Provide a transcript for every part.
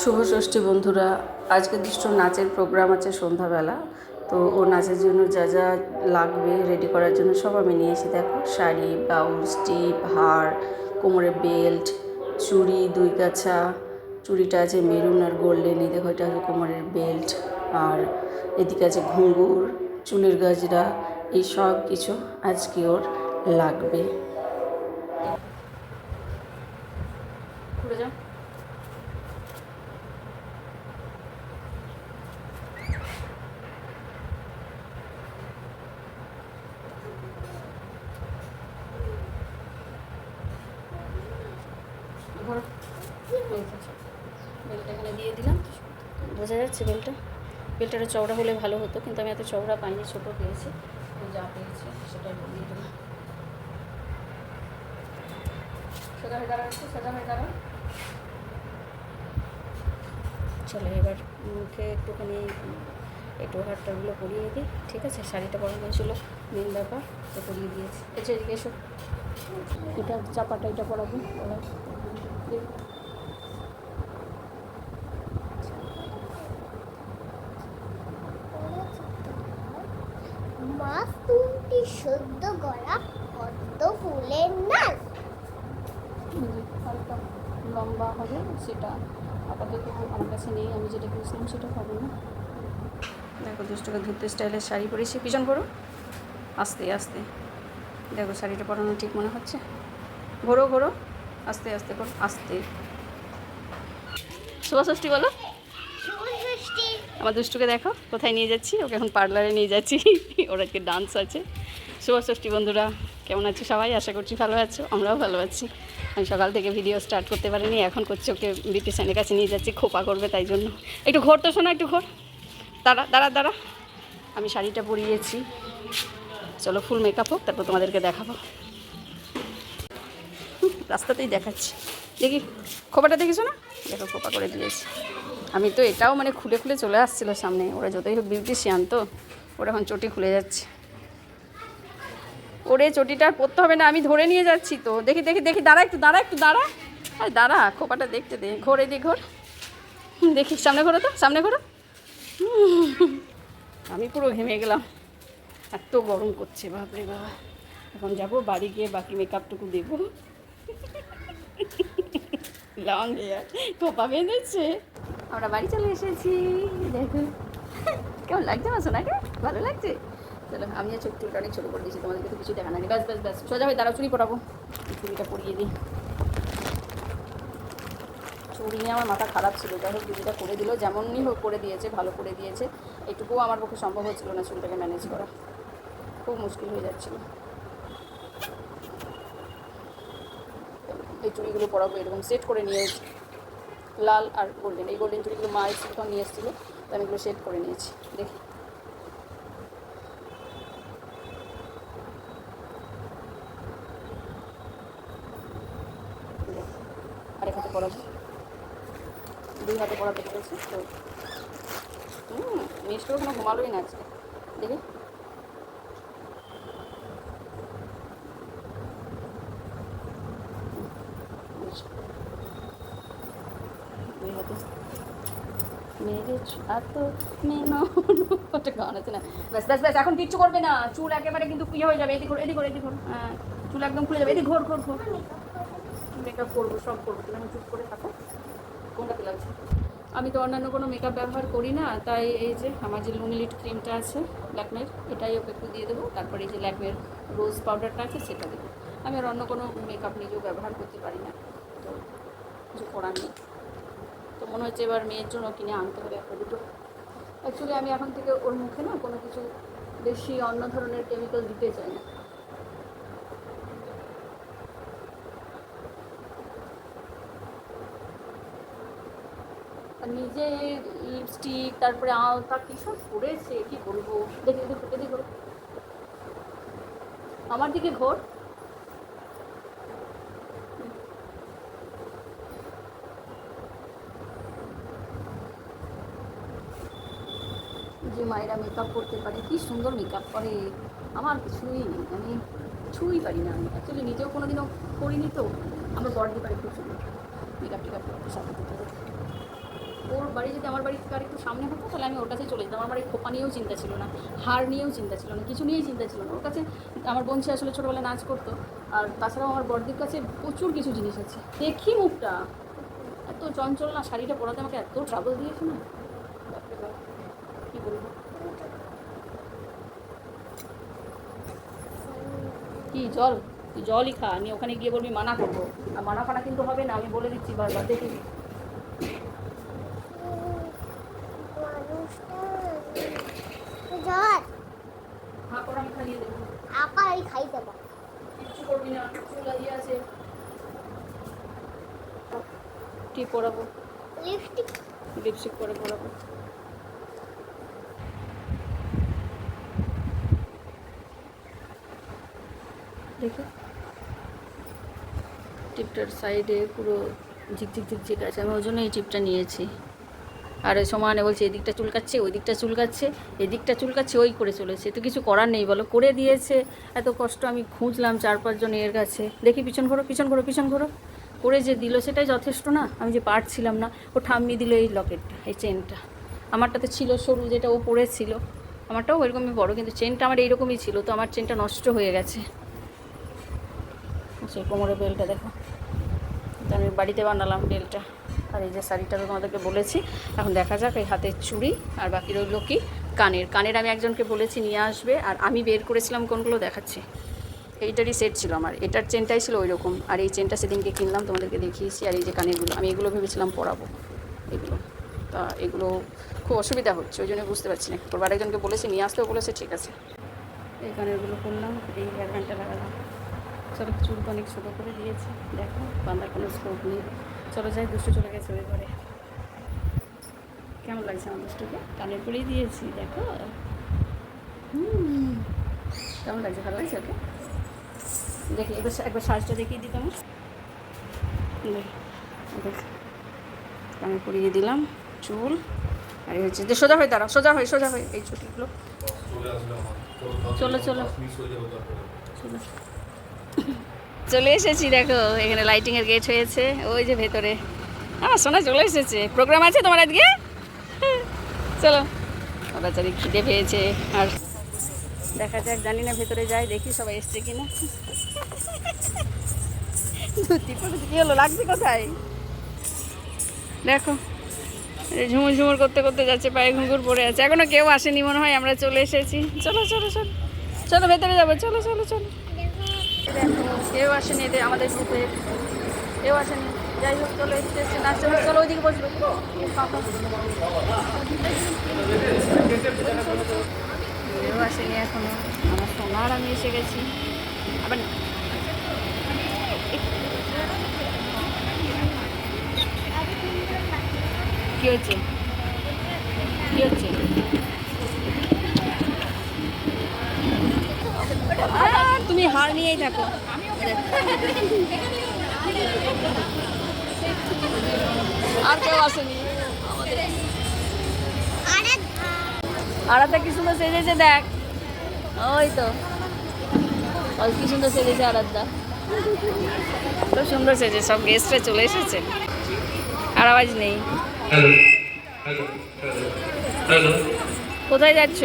শুভ ষষ্ঠী বন্ধুরা, আজকে দুষ্ট নাচের প্রোগ্রাম আছে সন্ধ্যাবেলা। তো ও নাচের জন্য যা যা লাগবে রেডি করার জন্য সব আমি নিয়ে এসে দেখো। শাড়ি ব্লাউজ টিপ হার কোমরে বেল্ট চুড়ি, দুই কাছা, চুড়িটা আছে মেরুন আর গোল্ডেন এই দেখো এটা আছে কোমরের বেল্ট আর এদিকে আছে ঘুঙুর, চুলের গাজরা এই সব কিছু আজকে ওর লাগবে ঘুরে যাও ঘোরো এখানে দিয়ে দিলাম। বোঝা যাচ্ছে বেলটা? বেলটা একটু চওড়া হলে ভালো হতো, কিন্তু আমি এত চওড়া পাইনি, ছোটো পেয়েছি। যা পেয়েছি সেটা দিয়ে দিলাম। সোজা হয়ে দাঁড়ান একটু, সোজা হয়ে দাঁড়ান। চলো এবার মুখে একটুখানি, একটু হাটটাগুলো পরিয়ে দিই, ঠিক আছে? শাড়িটা পরানো ছিল মেন ব্যাপার, তো পরিয়ে দিয়েছি। এসে এদিকে এসো। এটা চাপাটা, এটা পরাবো পরাও। দিই। মাছ তুলটি সদ্য গড়া পদ্ম ফুলের নাচ এই যে হালকা লম্বা হবে সেটা আপাতত আমার কাছে নেই আমি যেটা কিনেছিলাম সেটা পাবো না। দেখো দুষ্টকে ধরতে স্টাইলের শাড়ি পরেছি পিছন করো আস্তে আস্তে। দেখো শাড়িটা পরানো ঠিক মনে হচ্ছে? ঘোরো ঘোরো। আস্তে আস্তে করো আস্তে। শুভ ষষ্ঠী বলো আমার দুষ্টুকে দেখো কোথায় নিয়ে যাচ্ছি? ওকে এখন পার্লারে নিয়ে যাচ্ছি। ওর আজকে ডান্স আছে। শুভ ষষ্ঠী বন্ধুরা কেমন আছো সবাই? আশা করছি ভালো আছো আমরাও ভালো আছি। আমি সকাল থেকে ভিডিও স্টার্ট করতে পারিনি, এখন করছি ওকে বিউটিশিয়ানের কাছে নিয়ে যাচ্ছি, খোপা করবে তাই জন্য। একটু ঘোর তো শোনা, একটু ঘোর। দাঁড়া দাঁড়া দাঁড়া। আমি শাড়িটা পরিয়েছি। চলো ফুল মেকআপ হোক, তারপর তোমাদেরকে দেখাবো। রাস্তাতেই দেখাচ্ছি। দেখি, খোপাটা দেখেছ না? দেখো, খোপা করে দিয়েছি। আমি তো এটাও মানে খুলে খুলে চলে আসছিল সামনে। ওরা যতই হোক বিউটিশিয়ান তো, ওরা এখন চটি খুলে যাচ্ছে। ওরে চটিটা পরতে হবে না, আমি ধরে নিয়ে যাচ্ছি তো। দেখি দেখি দেখি, দাঁড়া একটু দাঁড়া একটু, দাঁড়া। আরে দাঁড়া, খোপাটা দেখতে দে, ঘোরে দি ঘোর। দেখি, সামনে ঘোরো তো, সামনে ঘোরো। আমি পুরো ঘেমে গেলাম। এত গরম করছে, বাপরে বাবা এখন যাব, বাড়ি গিয়ে বাকি মেকআপটুকু দেবো। লং হেয়ার খোপা বেঁধেছে। আমরা বাড়ি চলে এসেছি, দেখো। কেমন লাগছে আমার সোনাকে? ভালো লাগছে? চলো আমি আর চুলটা অনেক ছোটো করে দিয়েছি, তোমাদেরকে তো কিছু দেখা নাই ব্যাস ব্যাস ব্যাস, সোজা হয়ে দাঁড়াও, চুরি পরাবো চুরিটা পরিয়ে দিই। চুরি নিয়ে আমার মাথা খারাপ ছিল। যাই হোক দিদিটা করে দিল। যেমনই হোক করে দিয়েছে, ভালো করে দিয়েছে। এটুকুও আমার পক্ষে সম্ভব হচ্ছিল না চুলটাকে ম্যানেজ করা। খুব মুশকিল হয়ে যাচ্ছিল। এই চুড়িগুলো পরাবো, এরকম সেট করে নিয়ে লাল আর গোল্ডেন এই গোল্ডেন চুড়িগুলো মা এসে নিয়ে এসেছিল, তো আমি এগুলো সেট করে নিয়েছি। দেখি। আরেক হাতে পরাবো দুই হাতে পরাতে পেরেছি, তো। হুম, মিষ্টিও কোনো ঘুমালোই না আজকে। দেখি। এখন কিচ্ছু করবে না। চুল একেবারে কিন্তু ইয়ে হয়ে যাবে। এদিক এদিক এদিক হ্যাঁ চুল একদম খুলে যাবে। এদিক ঘোর ঘোর ঘোর। মেকআপ করব, সব করব। তুমি চুপ করে থাকো। কোনটাতে লাগছে আমি তো অন্যান্য কোনো মেকআপ ব্যবহার করি না, তাই এই যে আমার যে লুমিলিট ক্রিমটা আছে ল্যাকমের এটাই ওকে একটু দিয়ে দেবো। তারপরে এই যে ল্যাকমের রোজ পাউডারটা আছে, সেটা দেবো। আমি আর অন্য কোনো মেকআপ নিজেও ব্যবহার করতে পারি না। তো কিছু করার নেই। তো মনে হচ্ছে এবার মেয়ের জন্য কিনে আনতে হবে একটা দুটো। অ্যাকচুয়ালি আমি এখন থেকে ওর মুখে না কোনো কিছু বেশি অন্য ধরনের কেমিক্যাল দিতে চাই না। নিজে লিপস্টিক তারপরে আলতা, কী সব করেছে কি বলব? দেখে দেখে দেখে, দেখো। আমার দিকে ঘোর। যে মায়েরা মেকআপ করতে পারে, কি সুন্দর মেকআপ করে। আমার কিছুই নেই আমি কিছুই পারি না আমি। অ্যাকচুয়ালি নিজেও কোনো দিনও করিনি তো। আমার বডি পারে খুব সুন্দর মেকআপ টেকআপ সাথে। করতে বাড়ি যদি আমার বাড়ি থেকে আর একটু সামনে হতো, তাহলে আমি ওর কাছে চলে যেতাম। আমার বাড়ির খোপা নিয়েও চিন্তা ছিল না হার নিয়েও চিন্তা ছিল না, কিছু নিয়েই চিন্তা ছিল না। ওর কাছে আমার বোন সে আসলে ছোটোবেলায় নাচ করতো, আর তাছাড়াও আমার বড়দির কাছে প্রচুর কিছু জিনিস আছে। দেখি মুখটা। এত চঞ্চল না, শাড়িটা পরাতে আমাকে এত ট্রাবল দিয়েছে না? কী বলব? কি জল? জলই খা নিয়ে ওখানে গিয়ে বলবি মানা করব। আর মানা ফানা কিন্তু হবে না, আমি বলে দিচ্ছি বারবার, দেখি জল হ্যাঁ করে আমি খাইয়ে দেবো আপা এই খাই দেবো পরাবো। করে পরাবো। টিপটার সাইডে পুরো ঝিকঝিক ঝিকঝিক আছে, আমি ওই জন্য এই টিপটা নিয়েছি। আর সমানে বলছে, এদিকটা চুলকাচ্ছে ওই দিকটা চুলকাচ্ছে, এদিকটা চুলকাচ্ছে, ওই করে চলেছে। তো কিছু করার নেই বলো, করে দিয়েছে। এত কষ্ট আমি খুঁজলাম চার পাঁচজন এর কাছে। দেখি পিছন ঘোরো পিছন ঘোরো পিছন ঘোরো। করে যে দিল সেটাই যথেষ্ট না, আমি যে পারছিলাম না। ও ঠাম্মি দিল এই লকেটটা, এই চেনটা। আমারটাতে ছিল সরু যেটা ও পরেছিল। আমারটাও ওইরকমই বড়, কিন্তু চেনটা আমার এইরকমই ছিল, তো আমার চেনটা নষ্ট হয়ে গেছে। সেই কোমরের বেলটা দেখো। আমি বাড়িতে বানালাম বেলটা। আর এই যে শাড়িটা তো তোমাদেরকে বলেছি, এখন দেখা যাক এই হাতের চুড়ি, আর বাকি রইল কি? কানের। কানের আমি একজনকে বলেছি নিয়ে আসবে, আর আমি বের করেছিলাম কোনগুলো দেখাচ্ছি। এইটারই সেট ছিল আমার। এটার চেনটাই ছিল ওই রকম আর এই চেনটা সেদিনকে কিনলাম, তোমাদেরকে দেখিয়েছি, আর এই যে কানেরগুলো, আমি এগুলো ভেবেছিলাম পরাবো। এগুলো। তা এগুলো খুব অসুবিধা হচ্ছে, ওই জন্য বুঝতে পারছি না। তোর একজনকে বলেছি, নিয়ে আসতেও বলেছে, ঠিক আছে। এই কানেরগুলো করলাম এই হেয়ার ব্যান্ডটা লাগালাম। সব চুল অনেক ছোটো করে দিয়েছি, দেখো বান্দার কোনো স্কোপ নেই। চলো যাই দুষ্টু চলে গেছে ওই ঘরে। কেমন লাগছে আমার দুষ্টুকে? কানের পরেই দিয়েছি দেখো। হুম। কেমন লাগছে? ভালো লাগছে ওকে? দেখি একবার একবার সাজটা দেখিয়ে দিতাম কানে পরিয়ে দিলাম চুল। আর হচ্ছে যে সোজা হয়ে দাঁড়াও সোজা হয়ে সোজা হয়ে এই ছুটিগুলো চলো চলো চলো। চলে এসেছি, দেখো, এখানে লাইটিং এর গেট হয়েছে। ওই যে ভেতরে। আমার সোনা চলে এসেছে। প্রোগ্রাম আছে তোমার আজকে? চলো তাড়াতাড়ি খিদে পেয়েছে। আর দেখা যাক, জানি না ভেতরে যাই, দেখি সবাই এসছে কিনা। কি হলো? লাগছে কোথায়? দেখো ঝুমুর ঝুমুর করতে করতে যাচ্ছে, পায়ে ঘুঙ্গুর পড়ে আছে। এখনও কেউ আসেনি মনে হয়, আমরা চলে এসেছি। চলো চলো চলো। চলো, ভেতরে যাব। চলো চলো চলো। দেখো কেউ আসেনি এদের আমাদের গ্রুপে কেউ আসেনি। যাই হোক, চলো এসছে নাচতে হবে। চলো ওইদিকে বসবে। কেউ আসেনি এখনও। আমার সোনার আমি এসে গেছি। আবার কি হচ্ছে? কি হচ্ছে? তুমি হার নিয়েই থাকো। আর কেউ আসেনি। আরে আরাতে কি সুন্দর সেজেছে দেখ। ওই তো। ওই কি সুন্দর সেজেছে আরাধ্যা খুব সুন্দর সেজে সব গেস্টরা চলে এসেছে। আর আওয়াজ নেই। কোথায় যাচ্ছ?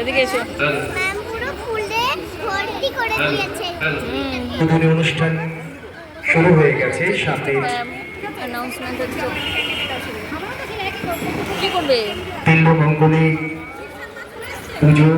এদিকে এসো হ্যালো ম্যাম পুরো ফুলে ভর্তি করে হ্যালো দিয়েছে হ্যালো হুম উদ্বোধনী অনুষ্ঠান শুরু হয়ে গেছে সাথে বিল্বমঙ্গলে পুজো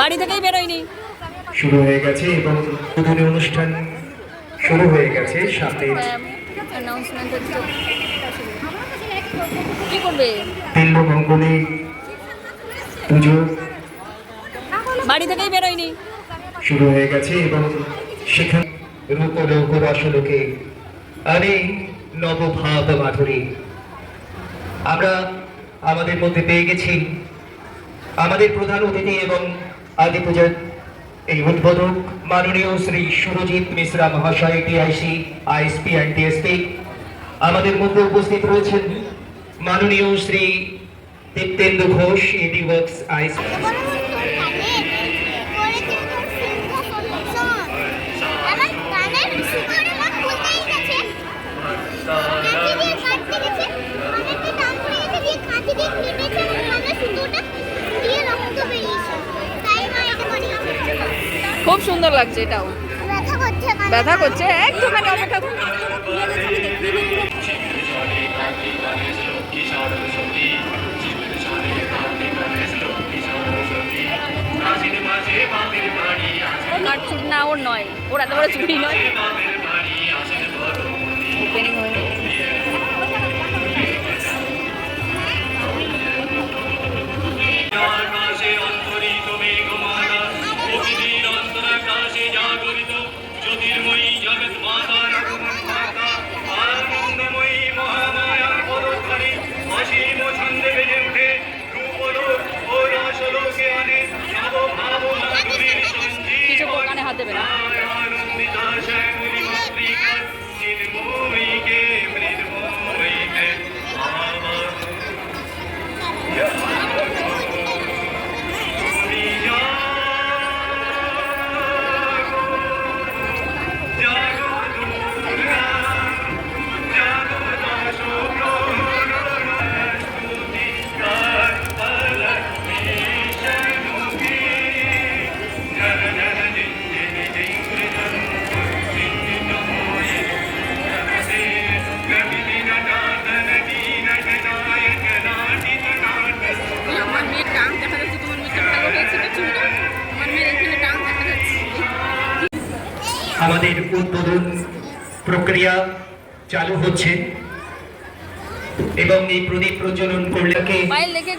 বাড়ি থেকেই বেরোয়নি। শুরু হয়ে গেছে এবং উদ্বোধনী অনুষ্ঠান শুরু হয়ে গেছে সাথে বিল্বমঙ্গলে পুজো বাড়ি থেকেই বেরোয়নি। শুরু হয়ে গেছে এবং সেখানে রূপ লৌক রসলোকে আরে নবভাব মাধুরী আমরা আমাদের মধ্যে পেয়ে গেছি আমাদের প্রধান অতিথি এবং আদি পূজার এই উদ্বোধক মাননীয় শ্রী সুরজিৎ মিশ্রা মহাশয়, টিআইসি, আইএসপি অ্যান্ড ডিএসপি আমাদের মধ্যে উপস্থিত রয়েছেন মাননীয় Shri Diptendu Ghosh AD works, ISP বড় বড় তোর কানে পড়েছে তোর সিংহ শোন আমার কানের শিকড়ে না খুলতেই গেছে কাটি দিয়ে কাটতে খুব সুন্দর লাগছে এটাও। ব্যথা করছে? ব্যথা একটুখানি অপেক্ষা না ওর নয়। ওর এত বড় চুড়ি নয়। হচ্ছে এবং এই প্রদীপ প্রজ্বলন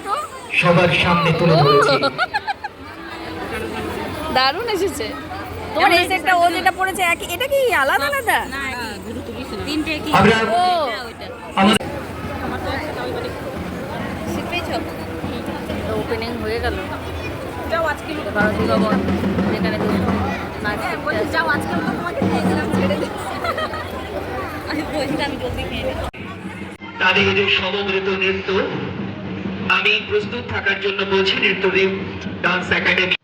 তো সবার সামনে তুলে ধরেছি। দারুণ এসেছে। তোমার এই সেটটা ও যেটা পড়েছে এটা কি আলাদা আলাদা? আমরা ও আমাদের ওপেনিং হয়ে গেল। যাও আজকে ভারতী ভবন যেখানে যাও আজকে তোমাকে ছেড়ে দে আমি বলছি আমি জলদি খেয়ে নেব তাদের সমবেত নৃত্য আমি প্রস্তুত থাকার জন্য বলছি নৃত্যদেব ডান্স একাডেমি।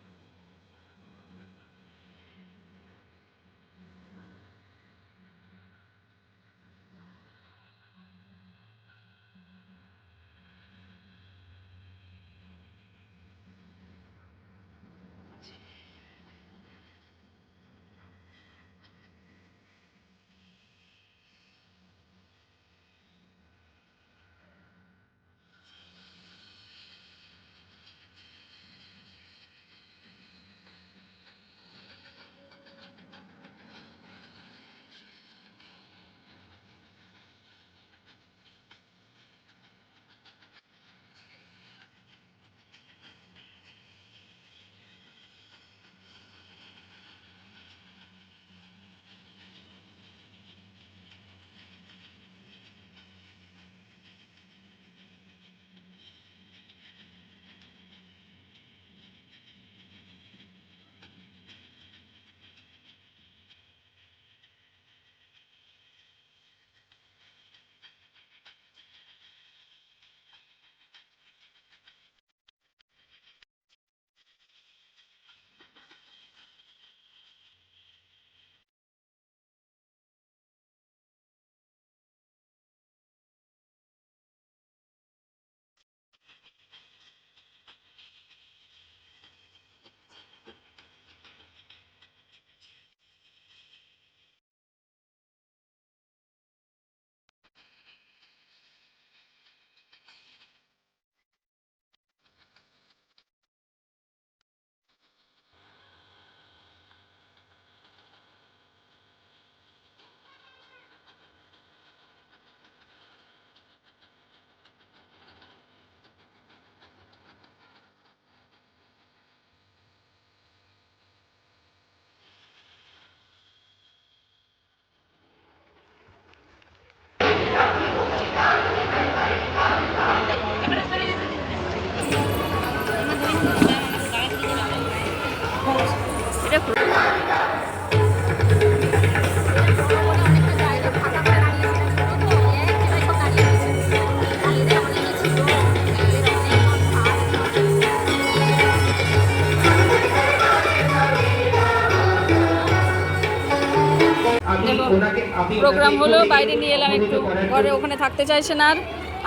প্রোগ্রাম হলো বাইরে নিয়ে এলাম একটু ঘরে ওখানে থাকতে চাইছে না আর।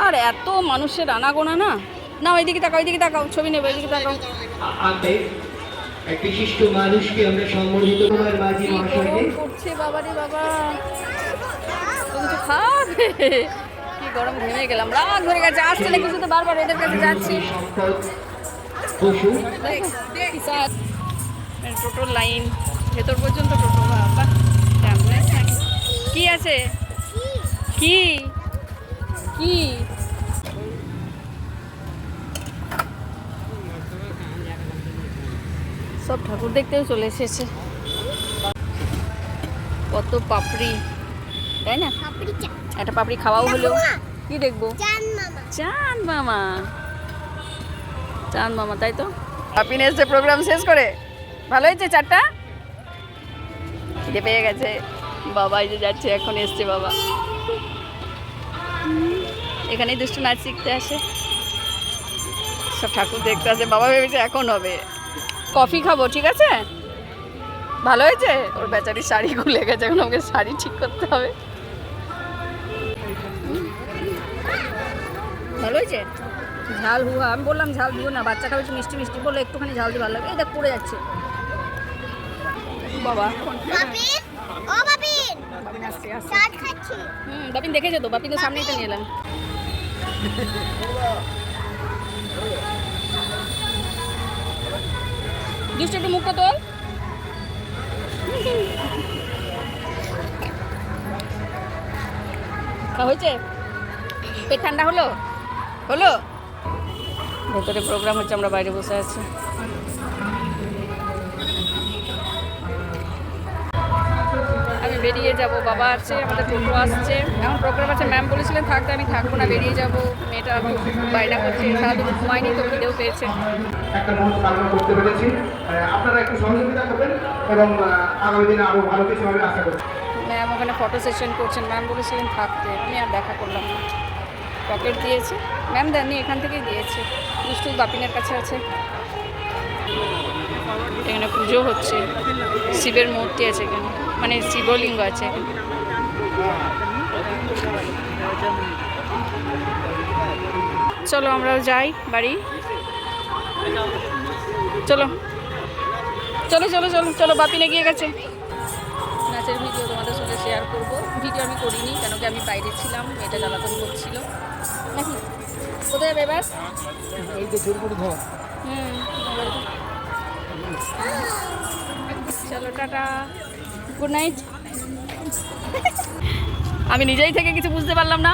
আর এত মানুষের আনাগোনা না? না ওইদিকে তাকাও ওইদিকে তাকাও ছবি নেবে ওইদিকে তাকাও। এক বিশিষ্ট মানুষকে আমরা মাঝি মহাশয়কে গরম বাবা তো কিছু খাবে। কি গরম ঘেমে গেলাম রাত ধরে গেছে। আসছে না কিছু তো বারবার এদের কাছে যাচ্ছি। সম্পদ বসু টোটো লাইন ভেতর পর্যন্ত টোটো বাবা? কি আছে? কি? কি? সব ঠাকুর দেখতেও চলে এসেছে। কত পাপড়ি তাই না? পাপড়ি একটা পাপড়ি খাওয়াও হলো কি দেখব? জান মামা চাঁদ মামা। চাঁদ মামা তাই তো? আপনি এসছে প্রোগ্রাম শেষ করে। ভালো হয়েছে চারটা খিদে পেয়ে গেছে। বাবা, এই যে যাচ্ছে, এখন এসছে বাবা। এখানেই দুষ্টু নাচ শিখতে আসে। সব ঠাকুর দেখতে আসে। বাবা ভেবেছে এখন হবে। কফি খাব, ঠিক আছে? ভালো হয়েছে? ওর বেচারি শাড়ি খুলে গেছে, এখন ওকে শাড়ি ঠিক করতে হবে। ভালো হয়েছে? ঝাল হুয়া আমি বললাম ঝাল দিও না, বাচ্চা খাবে মিষ্টি মিষ্টি, বলল একটুখানি ঝাল দিয়ে ভালো লাগে। এটা পড়ে যাচ্ছে। বাবা। চাট খাচ্ছি। হুম বাপিন দেখেছ তো? বাপিনের সামনেই তো নিয়ে এলাম। দুষ্টু একটু মুখটা তোল। হয়েছে? পেট ঠান্ডা হলো? হলো? ভেতরে প্রোগ্রাম হচ্ছে আমরা বাইরে বসে আছি। আমি বেরিয়ে যাব বাবা আছে আমাদের টোটো আসছে। এখন প্রোগ্রাম আছে ম্যাম বলেছিলেন থাকতে আমি থাকব না বেরিয়ে যাব। মেয়েটা বাইনা করছে সারাদিন ঘুমায়নি তো খিদেও পেয়েছে। একটা মঞ্চ চালনা করতে পেরেছি। আপনারা একটু সহযোগিতা করবেন এবং আগামী দিনে আরও ভালো কিছু হবে আশা করি ম্যাম ওখানে ফটো সেশন করছেন ম্যাম বলেছিলেন থাকতে আমি আর দেখা করলাম না। পকেট দিয়েছে ম্যাম দেননি এখান থেকেই দিয়েছে। দুষ্টু বাপিনের কাছে আছে। এখানে পুজো হচ্ছে শিবের মূর্তি আছে এখানে। মানে শিবলিঙ্গ আছে। চলো আমরাও যাই বাড়ি। চলো। চলো চলো চলো চলো বাপিনে গিয়ে গেছে। নাচের ভিডিও তোমাদের সঙ্গে শেয়ার করব। ভিডিও আমি করিনি কেন কি আমি বাইরে ছিলাম এটা জ্বালাতন করছিল। নাকি? কোথায় যাবে এবার? হুম চলো টাটা। গুড নাইট আমি নিজেই থেকে কিছু বুঝতে পারলাম না।